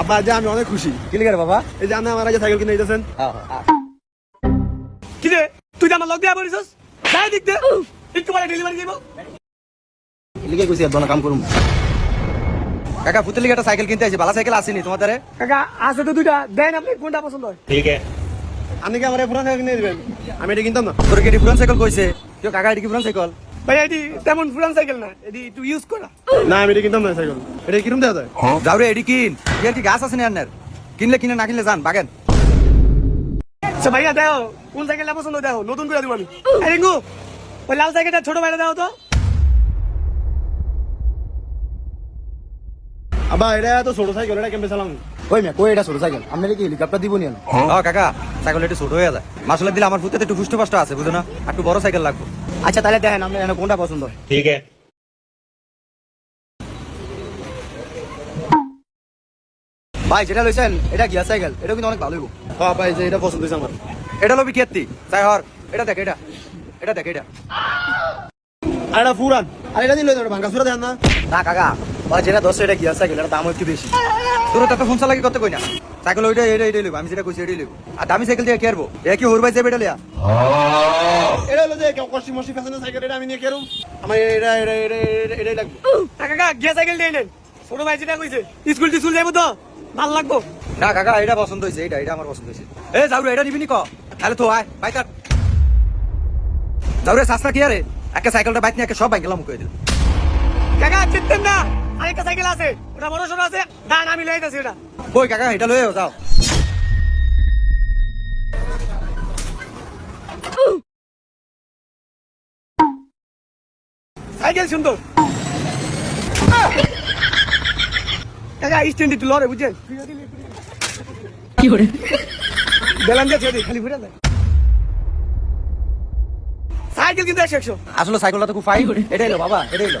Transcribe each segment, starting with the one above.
আব্বা আজ আমি অনেক খুশি। কি লিখে বাবা? এই যে আপনি আমার আজ সাইকেল কিনে দিতেছেন। কি রে? তুই আমার লগ দিয়া বলিস যাই দিক দে। একটু পরে ডেলিভারি দিব। লিখে কইছি আর কাম করুম। কাকা ফুতের লিগে একটা সাইকেল কিনতে আইছি। ভালো সাইকেল আসেনি তোমার দ্বারে কাকা আছে তো দুইটা। দেন আপনি কোনটা পছন্দ হয়? আপনি কি আমার পুরান সাইকেল কিনে দিবেন? আমি এটা কিনতাম না। তোর কি পুরান সাইকেল কইছে? কেউ কাকা এটি কি পুরান সাইকেল? ভাই এটি তেমন পুরান সাইকেল না এটি একটু ইউজ করা। না আমি এটা কিনতাম না সাইকেল এটা কিরম দেওয়া যায়? যাও রে এটি কিন। এর কি গাছ আছে না আন্নার? কিনলে কিনে না কিনলে যান বাগেন। আচ্ছা ভাইয়া দেখো কোন সাইকেলটা পছন্দ দেখো নতুন করে দিব আমি। রিঙ্কু ওই লাল সাইকেলটা ছোট ভাইটা দাও তো। আবা এটা তো ছোট সাইকেল এটা কেমনে চালাম। ওই মেয়ে কই এটা ছোট সাইকেল আপনারা কি হেলিকপ্টার দিব নিয়ে ও কাকা সাইকেল একটু ছোট হয়ে যায়। মাসলে দিলে আমার ফুতে একটু ফুষ্ট ফাষ্ট আছে বুঝো না একটু বড় সাইকেল লাগবে। আচ্ছা তাহলে দেখেন আপনার কোনটা পছন্দ? ঠিক আছে। ভাই যেটা লইছেন এটা গিয়ার সাইকেল এটা কিন্তু অনেক ভালো হইব। হ্যাঁ ভাই যে এটা পছন্দ হইছে আমার। এটা লবি কেতি তাই হর এটা দেখ এটা। এটা দেখ এটা। আর এটা ফুরান। আর এটা দিন লই দাও ভাঙ্গা ফুরা দেন না। না কাকা ভাই যেটা দশ এটা গিয়ার সাইকেল এটা দাম একটু বেশি। তোর তো ফোন চালাকি করতে কই না সাইকেল ওইটা এটা এটাই লইব। আমি যেটা কইছি এটাই লইব। আর দামি সাইকেল দিয়ে কি আরবো? এ কি হরবাই যাবে এটা লিয়া এটা হলো যে মষ্টি ফ্যাশনের সাইকেল এটা আমি নিয়ে কেরম আমার এটা এটা এটা এটা- এটাই লাগবে। কাকা গিয়া সাইকেল দিয়ে নেন। ছোট ভাই যেটা কইছে স্কুল টিস্কুল যাব তো? ভালো লাগবো। না কাকা এটা পছন্দ হয়েছে এটা এটা আমার পছন্দ হয়েছে এ যাও এটা নিবি নি ক? তাহলে তো আয় বাইক কাট যাও রে সাসটা কি আরে? একটা সাইকেলটা বাইক নিয়ে একটা সব বাইক গেলাম মুখে দিল কাকা চিনতেন না? আছে ওটা বড় ছোট আছে। দান আমি ওটা। কই কাকা এটা লয়ে যাও। সাইকেল সুন্দর। কাকা স্ট্যান্ড একটু লড়ে বুঝছেন? কি করে বেলান দিয়ে ছেড়ে খালি ঘুরে দেয় সাইকেল কিন্তু একশো একশো। আসলে সাইকেলটা তো খুব ফাইন এটাই লো বাবা এটাই লো।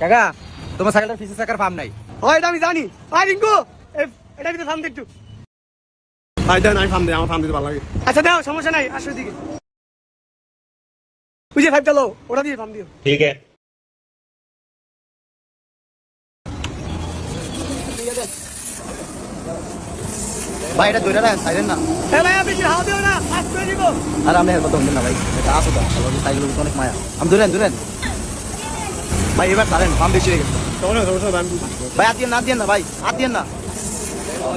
কাকা তোমার সাইকেলটা ফিসে ফার্ম নাই। ও এটা আমি জানি। রিঙ্কু! এটা ভিতরে ফার্ম ভাই দেন আমি ফার্ম আমার ফার্ম দিতে ভালো লাগে। আচ্ছা দাও সমস্যা নাই আসো বুঝে ফাইভ ওটা দিয়ে ফার্ম দিও। ঠিক আছে। ভাই এটা ধরে রাখেন সাইলেন না। হ্যাঁ ভাই আপনি হাওয়া দিও না দিব। আর আমরা হেল্প করতে না ভাই। এটা আসো তো সাইকেল অনেক মায়া। আমি ধরেন ধরেন ভাই এবার ছাড়েন ফার্ম বেশি হয়ে গেছে। ভাই দিয়ে না না ভাই দিয়ে না।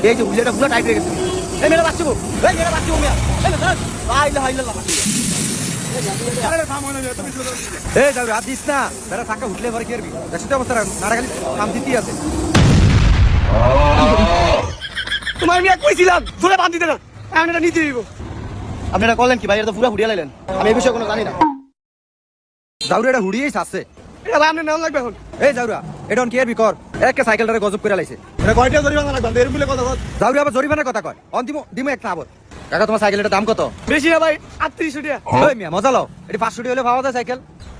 এই যে হুলিয়াটা পুরো টাইট হয়ে গেছে। এই মেয়েরা বাচ্চা গো। এই মেয়েরা বাচ্চা গো মেয়া। ভাই লা হাইলা লা এই যাও রাত দিস না। বেড়া থাকা উঠলে পরে কি করবি অবস্থা নাড়া খালি কাম দিতেই আছে। তোমার আমি কইছিলাম ধরে বাঁধ দিতে না। এখন এটা নিতে দিব আপনারা করলেন কি ভাই? এটা তো পুরো হুড়িয়া লাইলেন। আমি এই বিষয়ে কোনো জানি না। যাউরে এটা হুড়িয়েই আছে। এটা ভাই নেওয়া লাগবে এখন। এই যাউরা এটা কি করবি কর? একটা সাইকেলটারে গজব করে লাইছে। এটা কয়টা জরিমানা লাগবে? এর বলে কথা কত যাউরে আবার জরিমানার কথা কয়? অন দিমু একটা আবার কাকা তোমার সাইকেলের দাম কত? বেশি না ভাই আটত্রিশশো টাকা। ওই মিয়া মজা লও। এটি পাঁচশো টাকা হলে পাওয়া যায় সাইকেল।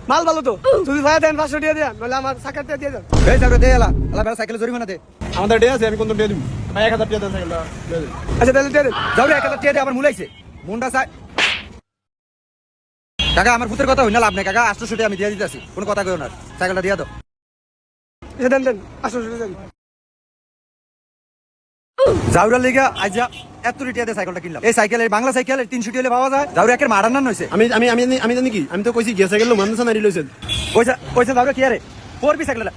মাল ভালো তো। যদি ভাই দেন পাঁচশো টাকা দেন নাহলে আমার টাকা দিয়ে দেন। এই যাবে দে এলা। এলা বেলা সাইকেলে জরিমানা দে। আমাদের ডে আছে আমি কোন দিয়ে দিব ভাই এক হাজার টাকা দেন সাইকেলটা। আচ্ছা তাহলে যাবে এক হাজার টাকা দিয়ে আমার মুলাইছে। মুন্ডা সাই কাকা আমার পুতের কথা হই না লাভ নেই কাকা আসলো টাকা আমি দিয়ে দিতেছি। কোনো কথা কইও না সাইকেলটা দিয়ে দাও। দেন দেন আসো দেন। জাউরা লিগা আজ এত রিটিয়া দিয়ে সাইকেলটা কিনলাম। এই সাইকেল এই বাংলা সাইকেল তিনশো টাকা হলে পাওয়া যায়। জাউরা একের মারান নান হয়েছে আমি আমি আমি আমি জানি কি? আমি তো কইছি গিয়া সাইকেল মানুষ না রিলেছেন কইছা কইছা জাউরা কি আরে? পড়বি সাইকেলটা।